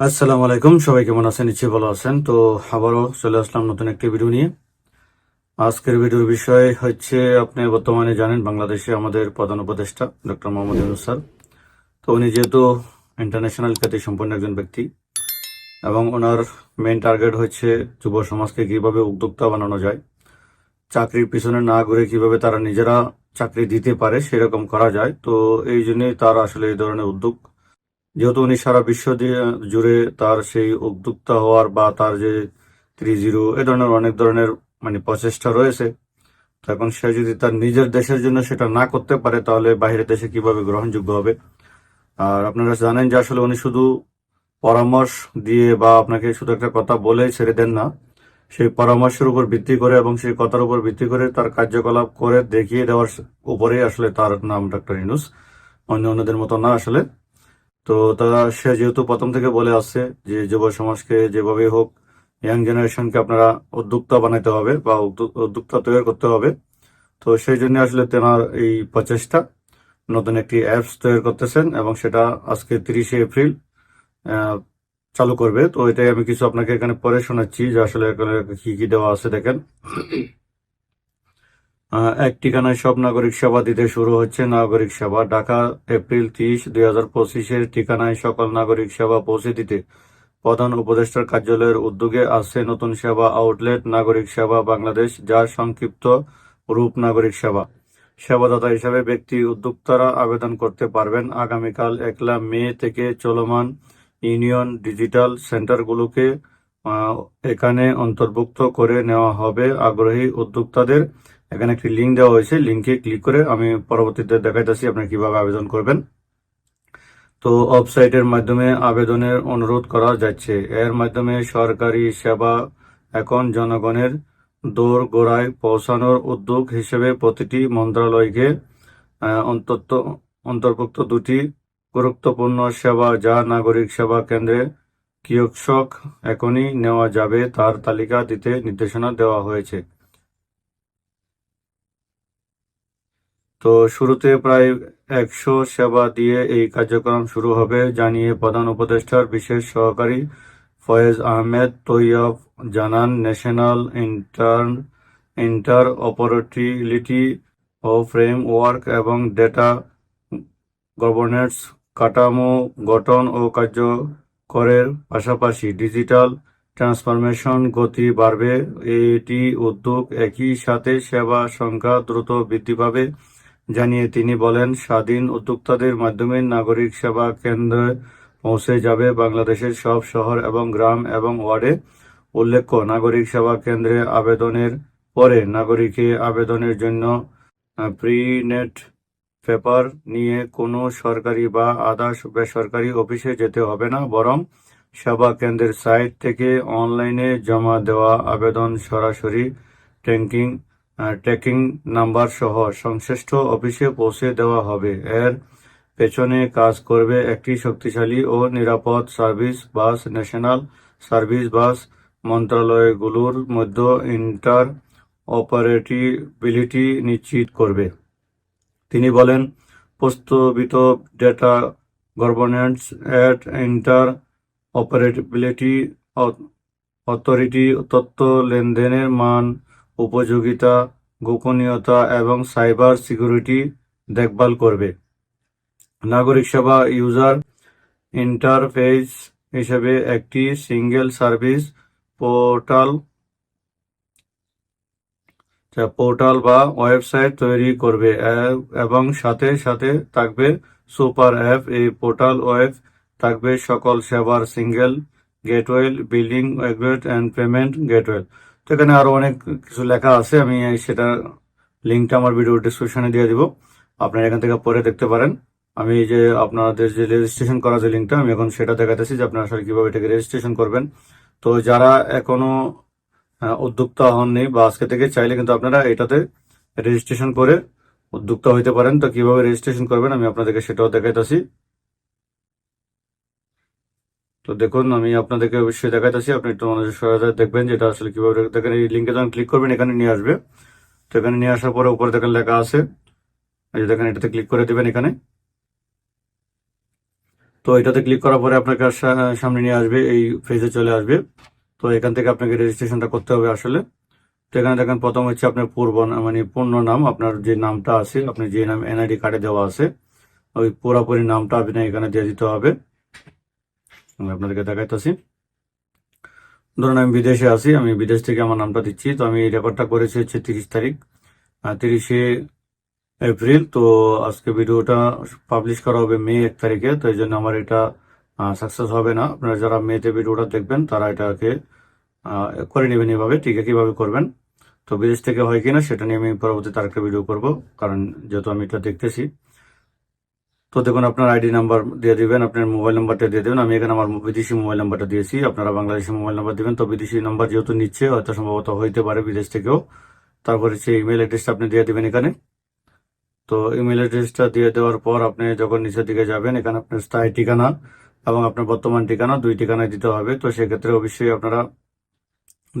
আসসালামু আলাইকুম, সবাই কেমন আছেন? নিশ্চয়ই ভালো আছেন। তো আবারও চলে আসলাম নতুন একটি ভিডিও নিয়ে। আজকের ভিডিওর বিষয় হচ্ছে, আপনি বর্তমানে জানেন বাংলাদেশে আমাদের প্রধান উপদেষ্টা, ডক্টর মোহাম্মদ ইউনুস স্যার। তো উনি যেহেতু ইন্টারন্যাশনাল খ্যাতি সম্পন্ন একজন ব্যক্তি এবং ওনার মেন টার্গেট হচ্ছে যুব সমাজকে কীভাবে উদ্যোক্তা বানানো যায়, চাকরির পিছনে না ঘুরে কীভাবে তারা নিজেরা চাকরি দিতে পারে, সেরকম করা যায়। তো এই জন্যই তার আসলে এই ধরনের উদ্যোগ যেহেতু উনি সারা বিশ্ব জুড়ে তার সেই উদ্যোক্তা হওয়ার বা তার যে থ্রি জিরো এ ধরনের অনেক ধরনের মানে প্রচেষ্টা রয়েছে। তো এখন সে যদি তার নিজের দেশের জন্য সেটা না করতে পারে, তাহলে বাইরের দেশে কীভাবে গ্রহণযোগ্য হবে? আর আপনারা জানেন যে আসলে উনি শুধু পরামর্শ দিয়ে বা আপনাকে শুধু একটা কথা বলে ছেড়ে দেন না। সেই পরামর্শের উপর ভিত্তি করে এবং সেই কথার উপর ভিত্তি করে তার কার্যকলাপ করে দেখিয়ে দেওয়ার উপরেই আসলে তার নাম ডক্টর ইনুস। অন্য অন্যদের মতো না আসলে। তো তারা সে যেহেতু প্রথম থেকে বলে আসছে যে যুব সমাজকে যেভাবে হোক ইয়াং জেনারেশনকে আপনারা উদ্যোক্তা বানাইতে হবে বা উদ্যোক্তা তৈরি করতে হবে। তো সেই জন্য আসলে তেনার এই প্রচেষ্টা নতুন একটি অ্যাপস তৈরি করতেছেন এবং সেটা আজকে তিরিশে এপ্রিল চালু করবে। তো এটাই আমি কিছু আপনাকে এখানে পরে শোনাচ্ছি যে আসলে এখানে কি কি দেওয়া আছে দেখেন। এক ঠিকানায় সব নাগরিক সেবা দিতে শুরু হচ্ছে। নাগরিক সেবা ঢাকা, এপ্রিল তিরিশ, দুই হাজার পঁচিশের ঠিকানায় সকল নাগরিক সেবা পৌঁছে দিতে। প্রধান উপদেষ্টার কার্যালয়ের উদ্যোগে আছে নতুন সেবা আউটলেট, নাগরিক সেবা বাংলাদেশ যার সংক্ষিপ্ত রূপ নাগরিক সেবা। সেবাদাতা হিসাবে ব্যক্তি উদ্যোক্তারা আবেদন করতে পারবেন। আগামীকাল একলা মে থেকে চলমান ইউনিয়ন ডিজিটাল সেন্টারগুলোকে এখানে অন্তর্ভুক্ত করে নেওয়া হবে। আগ্রহী উদ্যোক্তাদের এখানে একটি লিঙ্ক দেওয়া হয়েছে। লিঙ্কে ক্লিক করে আমি পরবর্তীতে দেখাইতেছি আপনি কীভাবে আবেদন করবেন। তো ওয়েবসাইটের মাধ্যমে আবেদনের অনুরোধ করা যাচ্ছে। এর মাধ্যমে সরকারি সেবা এখন জনগণের দোর গোড়ায় পৌঁছানোর উদ্যোগ হিসেবে প্রতিটি মন্ত্রণালয়কে অন্তত, অন্তর্ভুক্ত দুটি গুরুত্বপূর্ণ সেবা, যা নাগরিক সেবা কেন্দ্রে কিয়স্ক এখনই নেওয়া যাবে, তার তালিকা দিতে নির্দেশনা দেওয়া হয়েছে। তো শুরুতে প্রায় একশো সেবা দিয়ে এই কার্যক্রম শুরু হবে জানিয়ে প্রধান উপদেষ্টার বিশেষ সহকারী ফয়েজ আহমেদ তৈয়ব জানান, ন্যাশনাল ইন্টার ইন্টার অপারেটিলিটি ও ফ্রেমওয়ার্ক এবং ডেটা গভর্নেন্স কাঠামো গঠন ও কার্যকরের পাশাপাশি ডিজিটাল ট্রান্সফরমেশন গতি বাড়বে। এটি উদ্যোগ একই সাথে সেবা সংখ্যা দ্রুত বৃদ্ধি পাবে। জানিয়ে তিনি বলেন, স্বাধীন উদ্যোক্তাদের মাধ্যমে নাগরিক সেবা কেন্দ্রে পৌঁছে যাবে বাংলাদেশের সব শহর এবং গ্রাম এবং ওয়ার্ডে। উল্লেখ্য, নাগরিক সেবা কেন্দ্রে আবেদনের পরে নাগরিকে আবেদনের জন্য প্রিনেট পেপার নিয়ে কোনো সরকারি বা আধা বেসরকারি অফিসে যেতে হবে না, বরং সেবা কেন্দ্রের সাইট থেকে অনলাইনে জমা দেওয়া আবেদন সরাসরি ট্র্যাকিং ট্র্যাকিং নাম্বার সহ সংশ্লিষ্ট অফিসে পৌঁছে দেওয়া হবে। এর পেছনে কাজ করবে একটি শক্তিশালী ও নিরাপদ service bus national service bus মন্ত্রণালয়গুলোর মধ্যে ইন্টার অপারেটিবিলিটি নিশ্চিত করবে। তিনি বলেন, প্রস্তাবিত data governance at interoperability authority তথ্য লেনদেনের মান উপযোগিতা, গোপনীয়তা এবং সাইবার সিকিউরিটি দেখভাল করবে। নাগরিক সেবা ইউজার ইন্টারফেস হিসেবে একটি সিঙ্গেল সার্ভিস পোর্টাল পোর্টাল বা ওয়েবসাইট তৈরি করবে এবং সাথে সাথে থাকবে সুপার অ্যাপ। এই পোর্টাল ওয়েব থাকবে সকল সেবার single gateway billing aggregate and payment gateway. তো এখানে আরও অনেক কিছু লেখা আছে আমি সেটা লিঙ্কটা আমার ভিডিও ডিসক্রিপশনে দিয়ে দিব। আপনারা এখান থেকে পরে দেখতে পারেন। আমি এই যে আপনাদের যে রেজিস্ট্রেশন করা যে লিঙ্কটা আমি এখন সেটা দেখাতেছি যে আপনারা আসলে কীভাবে এটাকে রেজিস্ট্রেশন করবেন। তো যারা এখনও আহ, উদ্যোক্তা হননি বা আজকে থেকে চাইলে কিন্তু আপনারা এটাতে রেজিস্ট্রেশন করে উদ্যোক্তা হইতে পারেন। তো কীভাবে রেজিস্ট্রেশন করবেন আমি আপনাদেরকে সেটাও দেখাইতেছি। তো দেখুন, আমি আপনাদেরকে অবশ্যই দেখাইতেছি। আপনি একটু মনোযোগ সহায়তা দেখবেন যেটা আসলে কীভাবে দেখেন, এই লিঙ্কে যখন ক্লিক করবেন, এখানে নিয়ে আসবে। তো এখানে নিয়ে আসার পরে উপরে দেখেন লেখা আছে। এই যে দেখেন, এটাতে ক্লিক করে দেবেন এখানে। তো এটাতে ক্লিক করার পরে আপনাকে সামনে নিয়ে আসবে, এই পেজে চলে আসবে। তো এখান থেকে আপনাকে রেজিস্ট্রেশনটা করতে হবে আসলে। তো এখানে দেখেন, প্রথম হচ্ছে আপনার পূর্ব মানে পূর্ণ নাম, আপনার যে নামটা আছে, আপনি যে নাম এনআইডি কার্ডে দেওয়া আছে, ওই পুরোপুরি নামটা আপনি এখানে দিয়ে দিতে হবে। আমি আপনাদেরকে দেখাইতেছি। ধরুন, আমি বিদেশে আছি, আমি বিদেশ থেকে আমার নামটা দিচ্ছি। তো আমি এই রেকর্ডটা করেছি হচ্ছে তিরিশ তারিখ। তিরিশে এপ্রিল, তো আজকে ভিডিওটা পাবলিশ করা হবে মে এক তারিখে। তো এই জন্য আমার এটা সাকসেস হবে না। আপনারা যারা মেতে ভিডিওটা দেখবেন, তারা এটাকে করে নেবেন এভাবে, ঠিক কীভাবে করবেন। তো বিদেশ থেকে হয় কিনা, সেটা নিয়ে আমি পরবর্তীতে আরেকটা ভিডিও করব, কারণ যেহেতু আমি এটা দেখতেছি। তো দেখুন, আপনার আইডি নাম্বার দিয়ে দিবেন, আপনার মোবাইল নাম্বারটা দিয়ে দেবেন। আমি এখানে আমার বিদেশি মোবাইল নাম্বারটা দিয়েছি। আপনারা বাংলাদেশি মোবাইল নাম্বার দিবেন। তো বিদেশি নাম্বার যেহেতু নিচ্ছে, হয়তো সম্ভবত হইতে পারে বিদেশ থেকেও। তারপরে সেই ইমেল অ্যাড্রেসটা আপনি দিয়ে দিবেন এখানে। তো ইমেল অ্যাড্রেসটা দিয়ে দেওয়ার পর আপনি যখন নিচের দিকে যাবেন, এখানে আপনার স্থায়ী ঠিকানা এবং আপনার বর্তমান ঠিকানা, দুই ঠিকানায় দিতে হবে। তো সেক্ষেত্রে অবশ্যই আপনারা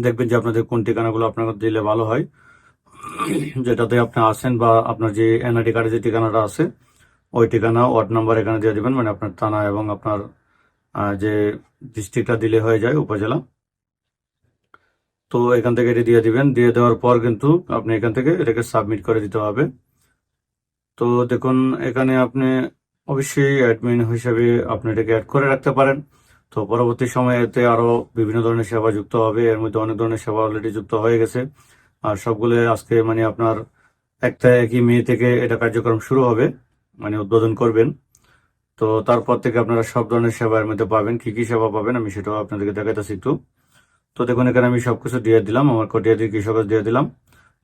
দেখবেন যে আপনাদের কোন ঠিকানাগুলো আপনার দিলে ভালো হয়। যেটাতে আপনি আসেন বা আপনার যে এনআইডি কার্ডে যে ঠিকানাটা আছে ওই ঠিকানা, ওয়ার্ড নাম্বার এখানে দিয়ে দিবেন মানে আপনার থানা এবং আপনার যে ডিস্ট্রিক্টটা দিলে হয়ে যায় উপজেলা। তো এখান থেকে এটি দিয়ে দিবেন। দিয়ে দেওয়ার পর কিন্তু আপনি এখান থেকে এটাকে সাবমিট করে দিতে হবে। তো দেখুন, এখানে আপনি অবশ্যই অ্যাডমিন হিসেবে আপনি এটাকে অ্যাড করে রাখতে পারেন। তো পরবর্তী সময়ে এতে আরও বিভিন্ন ধরনের সেবা যুক্ত হবে। এর মধ্যে অনেক ধরনের সেবা অলরেডি যুক্ত হয়ে গেছে। আর সবগুলো আজকে মানে আপনার একটা একই মে থেকে এটা কার্যক্রম শুরু হবে। মানে উদ্বোধন করবেন। তো তারপর থেকে আপনারা সব ধরনের সেবা এর মধ্যে পাবেন। কি কি সেবা পাবেন আমি সেটাও আপনাদেরকে দেখাইতেছি একটু। তো দেখুন, এখানে আমি সবকিছু দিয়ে দিলাম, আমার কটিয়া দিয়ে কৃষক দিয়ে দিলাম।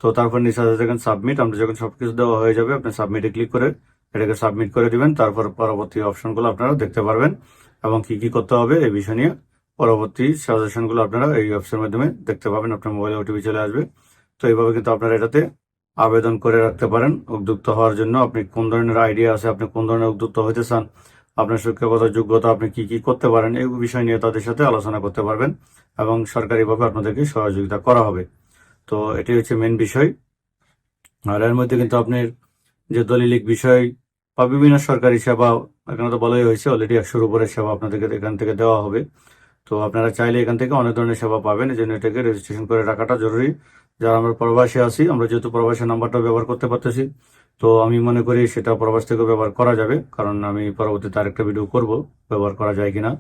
তো তারপর নিচে আছে দেখেন সাবমিট আমরা যখন সবকিছু দেওয়া হয়ে যাবে, আপনি সাবমিটে ক্লিক করে এটাকে সাবমিট করে দিবেন। তারপর পরবর্তী অপশনগুলো আপনারা দেখতে পারবেন এবং কি কি করতে হবে এই বিষয় নিয়ে পরবর্তী সাজেশনগুলো আপনারা এই অপশনের মাধ্যমে দেখতে পাবেন। আপনার মোবাইলে ওটিপি চলে আসবে। তো এইভাবে কিন্তু আপনারা এটাতে আবেদন করে রাখতে পারেন। উদ্যুক্ত হওয়ার জন্য আপনি কোন ধরনের আইডিয়া আছে, আপনি কোন ধরনের উদ্যুক্ত হতে চান, আপনার শিক্ষাগত যোগ্যতা আপনি কি কি করতে পারেন, এই বিষয় নিয়ে তাদের সাথে আলোচনা করতে পারবেন এবং সরকারিভাবে আপনাদেরকে সহযোগিতা করা হবে। তো এটি হচ্ছে মেন বিষয়। আর এর মধ্যে কিন্তু আপনার যে দলিলিক বিষয় বা বিভিন্ন সরকারি সেবা, এখানে তো বলাই হয়েছে অলরেডি একশোর উপরে সেবা আপনাদেরকে এখান থেকে দেওয়া হবে। তো আপনারা চাইলে এখান থেকে অনেক ধরনের সেবা পাবেন এই জন্য এটাকে রেজিস্ট্রেশন করে রাখাটা জরুরি। যারা আমরা প্রবাসী আছি, আমরা যেহেতু প্রবাসী নাম্বারটা ব্যবহার করতে পারতেছি, তো আমি মনে করি সেটা প্রবাস থেকে ব্যবহার করা যাবে, কারণ আমি পরবর্তীতে আরেকটা ভিডিও করব, ব্যবহার করা যায় কিনা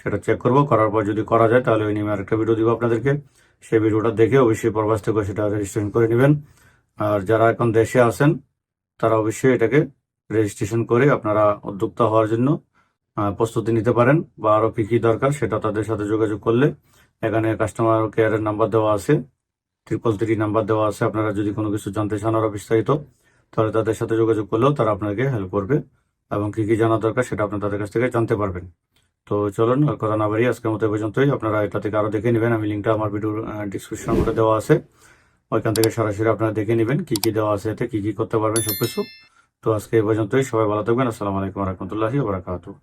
সেটা চেক করব, করার পর যদি করা যায় তাহলে ওই নিয়ে আরেকটা ভিডিও দিব আপনাদেরকে। সেই ভিডিওটা দেখে অবশ্যই প্রবাস থেকে সেটা রেজিস্ট্রেশন করে নেবেন। আর যারা এখন দেশে আছেন, তারা অবশ্যই এটাকে রেজিস্ট্রেশন করে আপনারা উদ্যোক্তা হওয়ার জন্য প্রস্তুতি নিতে পারেন বা আরও কী কী দরকার সেটা তাদের সাথে যোগাযোগ করলে। এখানে কাস্টমার কেয়ারের নাম্বার দেওয়া আছে। ট্রিপল থ্রি নাম্বার দেওয়া আছে। আপনারা যদি কোনো কিছু জানতে চান আরও বিস্তারিত, তাহলে তাদের সাথে যোগাযোগ করলেও তারা আপনাকে হেল্প করবে এবং কি কি জানা দরকার সেটা আপনি তাদের কাছ থেকে জানতে পারবেন। তো চলুন, আর কথা না বাড়িয়ে আজকের মতো পর্যন্তই। আপনারা এটা থেকে আরও দেখে নেবেন। আমি লিঙ্কটা আমার ভিডিওর ডিসক্রিপশন করে দেওয়া আছে। ওইখান থেকে সরাসরি আপনারা দেখে নেবেন কি কি দেওয়া আছে এতে, কি কি করতে পারবেন সবকিছু। তো আজকে এই পর্যন্তই। সবাই ভালো থাকবেন। আসসালামু আলাইকুম রহমতুল্লাহি বারাকাতুহ।